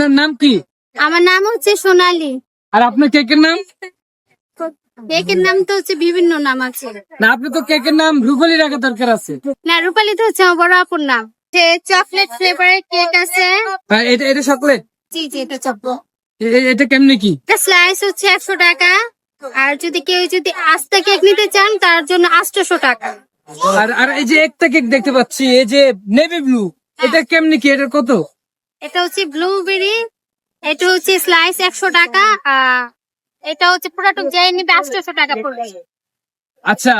আপনার নাম কি? আমার নাম হচ্ছে সোনালী। আর আপনার কেকের নাম? কেকের নাম তো হচ্ছে বিভিন্ন নাম আছে। না আপনি তো কেকের নাম রুপালি রাখা দরকার আছে। না রূপালী তো হচ্ছে আমার বড় আপুর নাম। যে চকলেট ফ্লেভারের কেক আছে। হ্যাঁ, এটা এটা চকলেট জি জি এটা চকলেট এটা কেমনে কি? এটা স্লাইস হচ্ছে একশো টাকা। আর যদি কেউ যদি আস্তা কেক নিতে চান তার জন্য আটশোশো টাকা। আর আর এই যে একটা কেক দেখতে পাচ্ছি এই যে নেভি ব্লু এটা কেমনে কি? এটা কত? এটা হচ্ছে ব্লুবেরি এটা হচ্ছে স্লাইস একশো টাকা আর এটা হচ্ছে পুরাটুক যাই নিবে আটশোশো টাকা পড়বে। আচ্ছা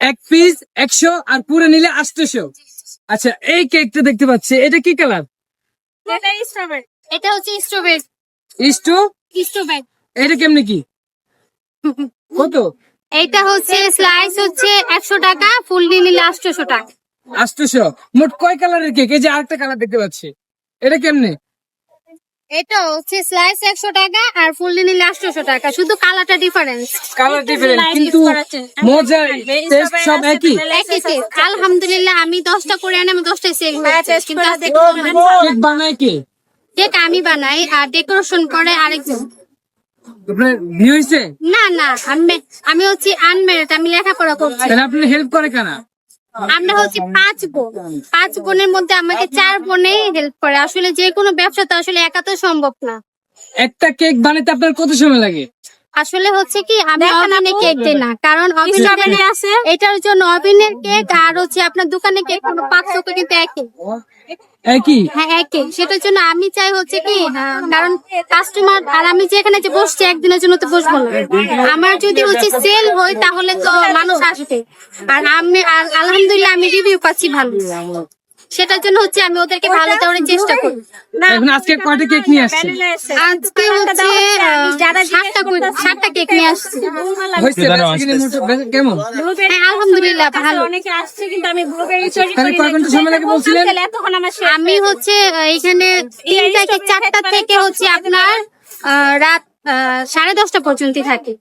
এক পিস একশো আর পুরো নিলে আটশোশো। আচ্ছা এই কেকটা দেখতে পাচ্ছি এটা কি কালার এটা স্ট্রবেরি এটা হচ্ছে স্ট্রবেরি ইস্টু স্ট্রবেরি এটা কেমনে কি? কত? এটা হচ্ছে স্লাইস হচ্ছে একশো টাকা ফুল নিলে আটশোশো টাকা। আটশোশো। মোট কয় কালারের কেক এই যে আরেকটা কালার দেখতে পাচ্ছি। এটা কেমনে? এটা হচ্ছে স্লাইস একশো টাকা আর ফুল নিলে আটশোশো টাকা। শুধু কালারটা ডিফারেন্স কালার ডিফারেন্ট কিন্তু মজা টেস্ট সব একই? আলহামদুলিল্লাহ আমি দশটা করে আনি আমি দশটাই সেল কিন্তু কেক বানায় কে? কেক আমি বানাই আর ডেকোরেশন করে আরেকজন আপনার বিয়ে হয়েছে? না না আমি আমি হচ্ছে আনমেরিড আমি লেখাপড়া করছি। তাহলে আপনি হেল্প করে কেনা? আমরা হচ্ছে পাঁচ বোন। পাঁচ বোনের মধ্যে আমাকে চার বোনে হেল্প করে। আসলে যে কোনো ব্যবসা তো আসলে একা তো সম্ভব না। একটা কেক বানাতে আপনার কত সময় লাগে? আসলে হচ্ছে কি আমি অভিনে কেক দিই না। কারণ অভিনে আছে? এটার জন্য অভিনের কেক আর হচ্ছে আপনার দোকানে কেক কোনো পার্থক্য কিন্তু একই। একই? হ্যাঁ একই। সেটার জন্য আমি চাই হচ্ছে কি কারণ কাস্টমার আর আমি যে এখানে যে বসছি একদিনের জন্য তো বসবো না। আমার যদি হচ্ছে সেল হয় তাহলে তো মানুষ আসবে। আর আমি আর আলহামদুলিল্লাহ আমি রিভিউ পাচ্ছি ভালো। সেটার জন্য হচ্ছে আমি ওদেরকে ভালো দেওয়ার চেষ্টা করি। এখন আজকে কয়টা কেক নিয়ে আসছে? আজকে হচ্ছে সাতটা করে- সাতটা কেক নিয়ে আসছি। হয়েছে কেমন? হ্যাঁ আলহামদুলিল্লাহ ভালো। অনেকে আসছে কিন্তু আমি ব্লুবেরি চুরি তাহলে কয় ঘণ্টা সময় লাগে বলছিলেন এতক্ষণ আমার শেষ আমি হচ্ছে এখানে তিনটা থেকে চারটা থেকে হচ্ছে আপনার আহ, রাত আহ, সাড়ে দশটা পর্যন্ত থাকে।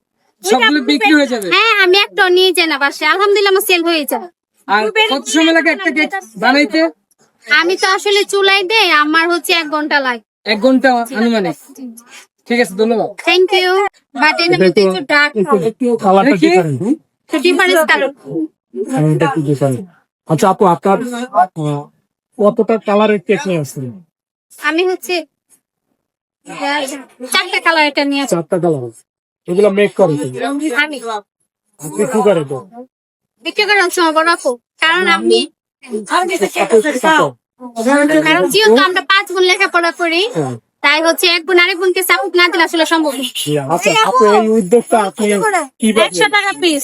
সবগুলো বিক্রি হয়ে যাবে? হ্যাঁ আমি একটা নিয়ে যাই না বাসে। আলহামদুলিল্লাহ আমার সেল হয়ে যায় আর কত সময় লাগে একটা কেক বানাইতে? আমি তো আসলে চুলাই দেই আমার হচ্ছে এক ঘণ্টা লাগে। এক ঘণ্টা আনুমানিক। ঠিক আছে ধন্যবাদ। থ্যাংক ইউ বাট এটা মধ্যে একটু ডার্ক। একটু ডিফারেন্স কালার আচ্ছা আপু আপনার কতটা কালারের কেক নিয়ে আসছেন? আমি হচ্ছে চারটা কালার এটা নিয়ে আসি। চারটা কালার এগুলো মেক করে কি? আমি। আপনি কি করে তো? বিক্রি করে হচ্ছে আমার বড় আপু। কারণ আমি কারণ যেহেতু আমরা পাঁচ বোন লেখাপড়া করি হ্যাঁ। তাই হচ্ছে এক বোন আরেক বোনকে সাপোর্ট না দিলে আসলে সম্ভব আচ্ছা আপু এই উদ্যোগটা আপনি একশো টাকা পিস